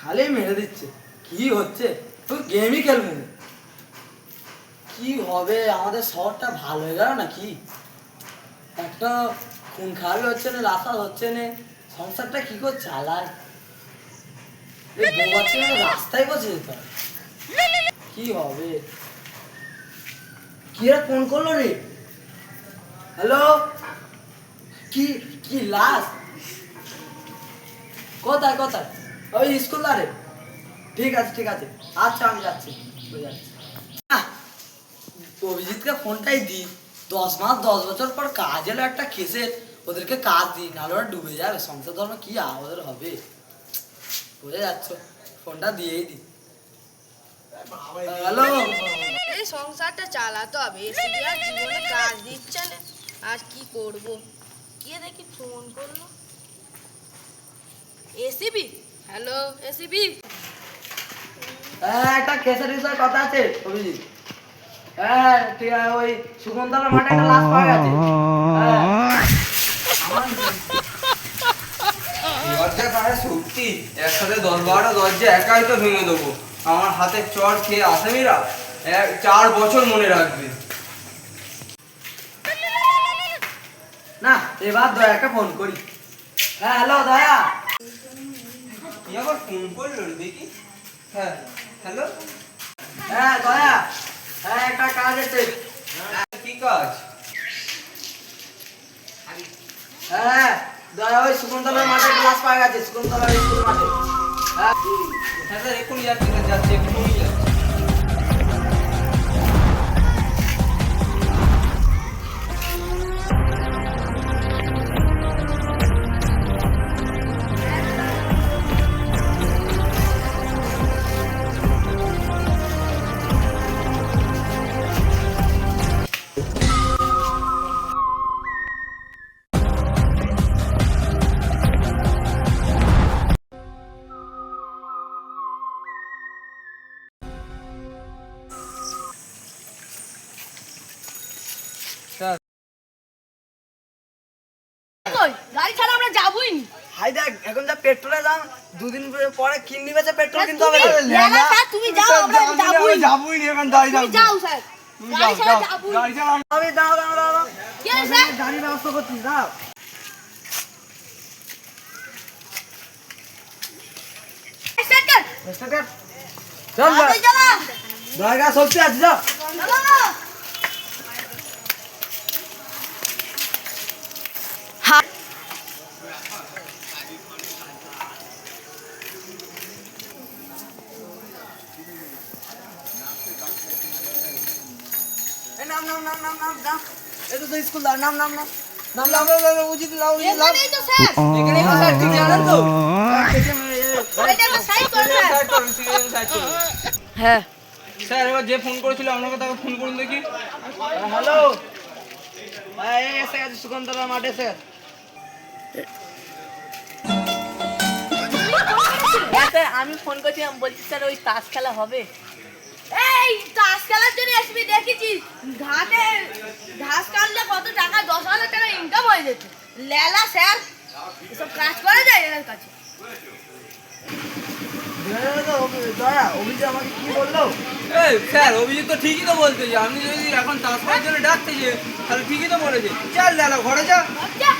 খালি মেরে দিচ্ছে। কি হচ্ছে? তুই গেমই খেলব না। কি হবে? আমাদের শহরটা ভালো হয়ে গেল নাকি? একটা খুন খাওয়াবি হচ্ছে না রাস্তা হচ্ছে না। সংসারটা কি করে চালায় রাস্তায় বসে যেতে কি হবে? কি রে ফোন করল রে? হ্যালো? কি কি লাশ? কোথায় কোথায়? ওই স্কুল ধারে ঠিক আছে ঠিক আছে। আচ্ছা আমি যাচ্ছি। অভিজিৎকে ফোনটাই দিই। দশ মাস, দশ বছর পর কাজ এলো একটা খেসে ওদেরকে কাজ দিই, নাহলে ওরা ডুবে যাবে। সংসার ধর্ম কি আর ওদের হবে? বুঝে যাচ্ছ? ফোনটা দিয়েই দিই। হ্যালো? এই সংসারটা চালাতে হবে। আর কাজ দিচ্ছে না। আর কি করব? কে দেখি ফোন করল। এসিবি হ্যালো এসিবি হ্যাঁ একটা খেসের বিষয়ে কথা আছে অভিজিৎ। হ্যাঁ ঠিক আছে ওই সুগন্ধলা মাঠে একটা লাশ পাওয়া গেছে। হ্যাঁ। দরজা পাড়া সত্যি একসাথে দশ বারোটা দরজা একাই তো ভেঙে দেবো। আমার হাতে খেয়ে আসামিরা এক চার বছর মনে রাখবে। না এবার দয়াকে ফোন করি। হ্যাঁ হ্যালো দয়া। কি আবার ফোন করল দেখি? হ্যাঁ হ্যালো হ্যাঁ দয়া। হ্যাঁ একটা কাজ আছে। কি কাজ? হ্যাঁ দয়া ওই সুগন্ধলার মাঠে ক্লাস পাওয়া গেছে শকুন্তলার স্কুল মাঠে। হ্যাঁ। হ্যাঁ স্যার এক্ষুনি যাচ্ছি যাচ্ছি এক্ষুনি কই? গাড়ি ছাড়া আমরা যাবই নি। হাই দেখ এখন যা পেট্রোলের দাম দুদিন পরে কিননি বেচে পেট্রোল কিনতে হবে না। স্যার, তুমি যাও আমরা যাবই যাবই নি এখন দাঁড়িয়ে তুমি যাও স্যার। গাড়ি ছাড়া যাবই গাড়ি চালা আমি দাঁড়াও দাঁড়াও দাঁড়াও কি স্যার? গাড়ির ব্যবস্থা করছি দাও স্টার্ট কর। চল তাড়াতাড়ি চালা আছে যাও। চালা নাম নাম নাম নাম নাম নাম। এটা তো স্কুল নাম নাম নাম। নাম নাম নাম নাম উচিত নাম নাম এখানেই তো স্যার। এখানেই তো স্যার ঠিক জানেন তো। এটা তো সাইড কর স্যার। সাইড করুন সিরিয়াল সাইড করুন হ্যাঁ। স্যার এবার যে ফোন করেছিল আপনাকে তাকে ফোন করুন দেখি। হ্যালো। হ্যাঁ গেছে সুগন্ধরা মাঠে স্যার আমি ফোন করছিলাম বলছি স্যার ওই তাস খেলা হবে। এই ঘাস কালার জন্য এসবি দেখেছি ঘাটে ঘাস কাটলে কত টাকা? দশ হাজার টাকা ইনকাম হয়ে যেত। লেলা স্যার এসব কাজ করা যায় এর কাছে? দয়া অভিজিৎ আমাকে কি বলল এই স্যার অভিজিৎ তো ঠিকই তো বলতেছে আপনি যদি এখন তাস করার জন্য ডাকতেছে তাহলে ঠিকই তো বলেছে। চল দাদা ঘরে যা। আচ্ছা।